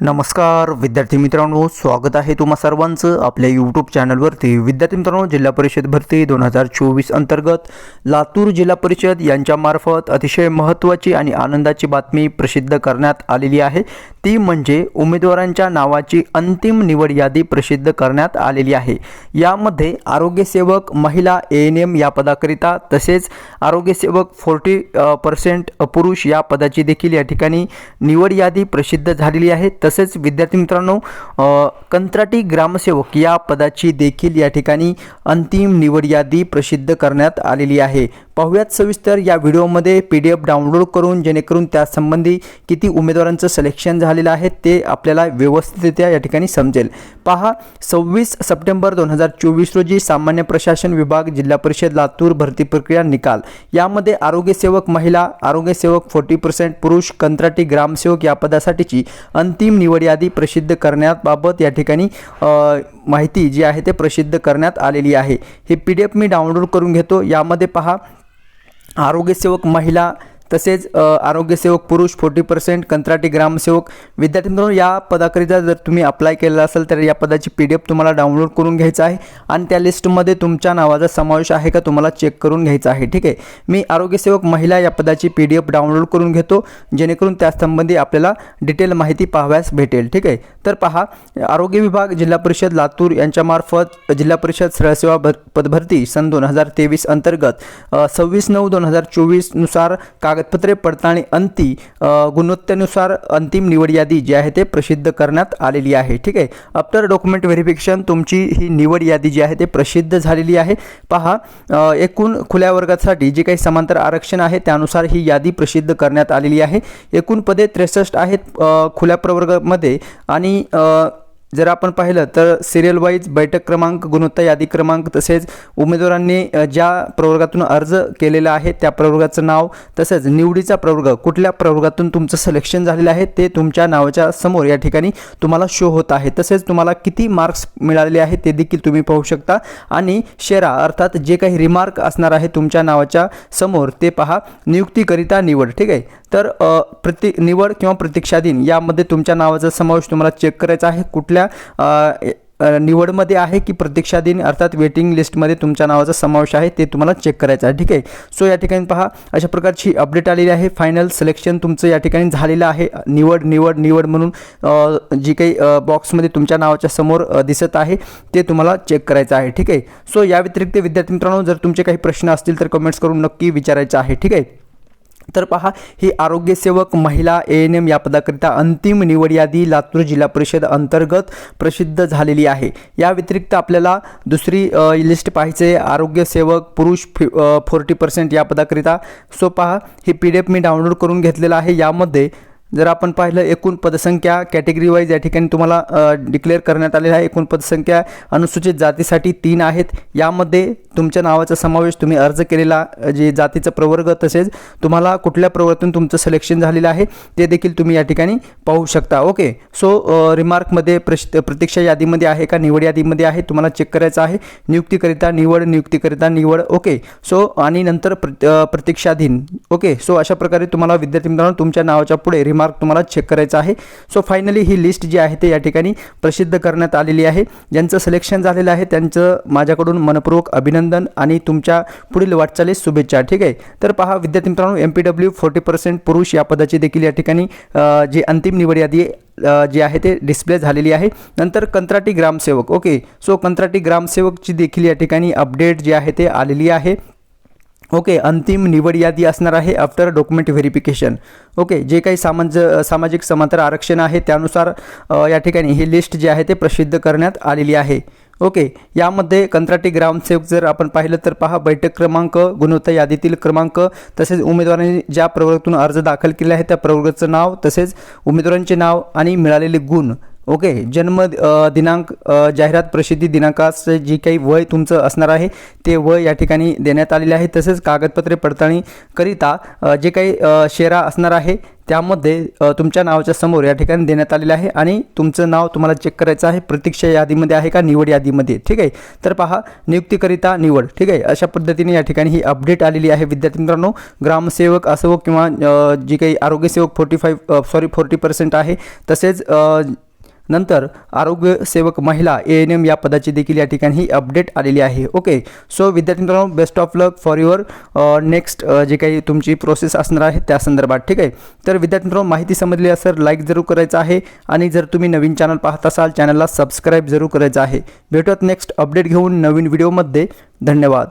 नमस्कार विद्यार्थी मित्रांनो स्वागत आहे तुम्हा सर्वांचं आपल्या यूट्यूब चॅनलवरती विद्यार्थी मित्रांनो जिल्हा परिषद भरती दोन हजार चोवीस अंतर्गत लातूर जिल्हा परिषद यांच्यामार्फत अतिशय महत्त्वाची आणि आनंदाची बातमी प्रसिद्ध करण्यात आलेली आहे. ती म्हणजे उमेदवारांच्या नावाची अंतिम निवड यादी प्रसिद्ध करण्यात आलेली आहे. यामध्ये आरोग्यसेवक महिला ए एन एम या पदाकरिता तसेच आरोग्यसेवक फोर्टी पर्सेंट पुरुष या पदाची देखील या ठिकाणी निवड यादी प्रसिद्ध झालेली आहे. तर तसेच विद्यार्थी मित्रांनो कंत्राटी ग्रामसेवक या पदाची देखील या ठिकाणी अंतिम निवड यादी प्रसिद्ध करण्यात आलेली आहे. पाहुयात सविस्तर या व्हिडिओमध्ये पी डी एफ डाउनलोड करून जेणेकरून त्यासंबंधी किती उमेदवारांचं सिलेक्शन झालेलं आहे ते आपल्याला व्यवस्थितरित्या या ठिकाणी समजेल. पहा सव्वीस सप्टेंबर दोन हजार चोवीस रोजी सामान्य प्रशासन विभाग जिल्हा परिषद लातूर भरती प्रक्रिया निकाल. यामध्ये आरोग्यसेवक महिला आरोग्यसेवक फोर्टी पर्सेंट पुरुष कंत्राटी ग्रामसेवक या पदासाठीची अंतिम निवड यादी प्रसिद्ध करण्याबाबत या ठिकाणी माहिती जी आहे ते प्रसिद्ध करण्यात आलेली आहे. हे पी डी एफ मी डाउनलोड करून घेतो. यामध्ये पहा आरोग्यसेवक महिला तसेच आरोग्यसेवक पुरुष फोर्टी पर्सेंट कंत्राटी ग्रामसेवक. विद्यार्थी मित्रांनो या पदाकरिता जर तुम्ही अप्लाय केलेला असेल तर या पदाची पी डी एफ तुम्हाला डाउनलोड करून घ्यायचं आहे. आणि त्या लिस्टमध्ये तुमच्या नावाचा समावेश आहे का तुम्हाला चेक करून घ्यायचा आहे ठीक आहे? मी आरोग्यसेवक महिला या पदाची पी डी एफ डाउनलोड करून घेतो जेणेकरून त्यासंबंधी आपल्याला डिटेल माहिती पाहाव्यास भेटेल ठीक आहे? तर पहा आरोग्य विभाग जिल्हा परिषद लातूर यांच्यामार्फत जिल्हा परिषद सरळसेवा भर पदभरती सन दोन हजार तेवीस अंतर्गत सव्वीस नऊ दोन हजार चोवीसनुसार काग कागदपत्रे पडताळणी अंती गुणवत्तेनुसार अंतिम निवड यादी जी आहे ते प्रसिद्ध करण्यात आलेली आहे. ठीक आहे? आफ्टर डॉक्युमेंट व्हेरिफिकेशन तुमची ही निवड यादी जी आहे ते प्रसिद्ध झालेली आहे. पहा एकूण खुल्या वर्गासाठी जे काही समांतर आरक्षण आहे त्यानुसार ही यादी प्रसिद्ध करण्यात आलेली आहे. एकूण पदे त्रेसष्ट आहेत खुल्या प्रवर्गामध्ये आणि जर आपण पाहिलं तर सिरियल वाईज बैठक क्रमांक गुणवत्ता यादी क्रमांक तसेच उमेदवारांनी ज्या प्रवर्गातून अर्ज केलेला आहे त्या प्रवर्गाचं नाव तसेच निवडीचा प्रवर्ग कुठल्या प्रवर्गातून तुमचं सिलेक्शन झालेलं आहे ते तुमच्या नावाच्या समोर या ठिकाणी तुम्हाला शो होत आहे. तसेच तुम्हाला किती मार्क्स मिळालेले आहेत ते देखील तुम्ही पाहू शकता. आणि शेरा अर्थात जे काही रिमार्क असणार आहे तुमच्या नावाच्या समोर ते पहा. नियुक्तीकरिता निवड ठीक आहे? तर प्रति निवड किंवा प्रतीक्षाधीन यामध्ये तुमच्या नावाचा समावेश तुम्हाला चेक करायचा आहे. कुठल्या निवडमध्ये आहे की प्रतीक्षाधीन अर्थात वेटिंग लिस्टमध्ये तुमच्या नावाचा समावेश आहे ते तुम्हाला चेक करायचं आहे. ठीक आहे? सो या ठिकाणी पहा अशा प्रकारची अपडेट आलेली आहे. फायनल सिलेक्शन तुमचं या ठिकाणी झालेलं आहे. निवड निवड निवड म्हणून जी काही बॉक्समध्ये तुमच्या नावाच्या समोर दिसत आहे ते तुम्हाला चेक करायचं आहे. ठीक आहे? सो या व्यतिरिक्त विद्यार्थी मित्रांनो जर तुमचे काही प्रश्न असतील तर कमेंट्स करून नक्की विचारायचं आहे. ठीक आहे? तर पहा ही आरोग्यसेवक महिला ए एन एम या पदाकरिता अंतिम निवड यादी लातूर जिल्हा परिषद अंतर्गत प्रसिद्ध झालेली आहे. या व्यतिरिक्त आपल्याला दुसरी लिस्ट पाहिजे आरोग्यसेवक पुरुष फि फोर्टी पर्सेंट या पदाकरिता. सो पहा ही पी डी एफ मी डाउनलोड करून घेतलेला आहे. यामध्ये जर आपण पाहिलं एकूण पदसंख्या कॅटेगरी वाईज या ठिकाणी तुम्हाला डिक्लेअर करण्यात आलेलं आहे. एकूण पदसंख्या अनुसूचित जातीसाठी तीन आहेत. यामध्ये तुमच्या नावाचा समावेश तुम्ही अर्ज केलेला जे जातीचा प्रवर्ग तसेच तुम्हाला कुठल्या प्रवर्गातून तुमचं सिलेक्शन झालेलं आहे ते देखील तुम्ही या ठिकाणी पाहू शकता. ओके? सो रिमार्कमध्ये प्रश प्रतीक्षा यादीमध्ये आहे का? निवड यादीमध्ये आहे. तुम्हाला चेक करायचं आहे. नियुक्तीकरिता निवड नियुक्तीकरिता निवड. ओके? सो आणि नंतर प्र प्रतीक्षाधीन. ओके? सो अशा प्रकारे तुम्हाला विद्यार्थी मित्रांनो तुमच्या नावाच्या पुढे रिमार्क मार्क तुम्हाला चेक करायचा आहे. सो फायनली ही लिस्ट जी आहे ते या ठिकाणी प्रसिद्ध करण्यात आलेली आहे. ज्यांचं सिलेक्शन झालेलं आहे त्यांचं माझ्याकडून मनपूर्वक अभिनंदन आणि तुमच्या पुढील वाटचालीस शुभेच्छा. ठीक आहे? तर पहा विद्यार्थी मित्रांनो M P W forty percent पुरुष या पदाची देखील या ठिकाणी जी अंतिम निवड यादी जी आहे ते डिस्प्ले झालेली आहे. नंतर कंत्राटी ग्रामसेवक. ओके सो कंत्राटी ग्रामसेवकची देखील या ठिकाणी अपडेट जी आहे ते आलेली आहे. ओके अंतिम निवड यादी असणार आहे आफ्टर डॉक्युमेंट व्हेरिफिकेशन ओके जे काही सामाज सामाजिक समांतर आरक्षण आहे त्यानुसार या ठिकाणी ही लिस्ट जी आहे ते प्रसिद्ध करण्यात आलेली आहे. ओके यामध्ये कंत्राटी ग्रामसेवक जर आपण पाहिलं तर पहा बैठक क्रमांक गुणवत्ता यादीतील क्रमांक तसेच उमेदवारांनी ज्या प्रवर्गातून अर्ज दाखल केले आहे त्या प्रवर्गाचं नाव तसेच उमेदवारांचे नाव आणि मिळालेले गुण. ओके जन्म दिनांक जाहिरात प्रसिद्धी दिनांकाचं जी काही वय तुमचं असणार आहे ते वय या ठिकाणी देण्यात आलेले आहे. तसेच कागदपत्रे पडताळणीकरिता जे काही शेरा असणार आहे त्यामध्ये तुमच्या नावाच्या समोर या ठिकाणी देण्यात आलेलं आहे आणि तुमचं नाव तुम्हाला चेक करायचं आहे. प्रतीक्षा यादीमध्ये आहे का? निवड यादीमध्ये. ठीक आहे? तर पहा नियुक्तीकरिता निवड. ठीक आहे? अशा पद्धतीने या ठिकाणी ही अपडेट आलेली आहे. विद्यार्थी मित्रांनो ग्रामसेवक असो किंवा जी काही आरोग्यसेवक forty five sorry forty percent आहे. तसेच नंतर आरोग्य सेवक महिला ए एन एम या पदाची देखील या ठिकाणी ही अपडेट आलेली आहे. ओके सो विद्यार्थी मित्रांनो best of luck for your next जे काही तुमची प्रोसेस असणार आहे त्या संदर्भात. ठीक आहे? तर विद्यार्थी मित्रांनो माहिती समजली असेल लाईक जरूर करायचं आहे. आणि जर तुम्ही नवीन चॅनल पाहत असाल चॅनलला सबस्क्राईब जरूर करायचं आहे. भेटूयात नेक्स्ट अपडेट घेऊन नवीन व्हिडिओमध्ये धन्यवाद.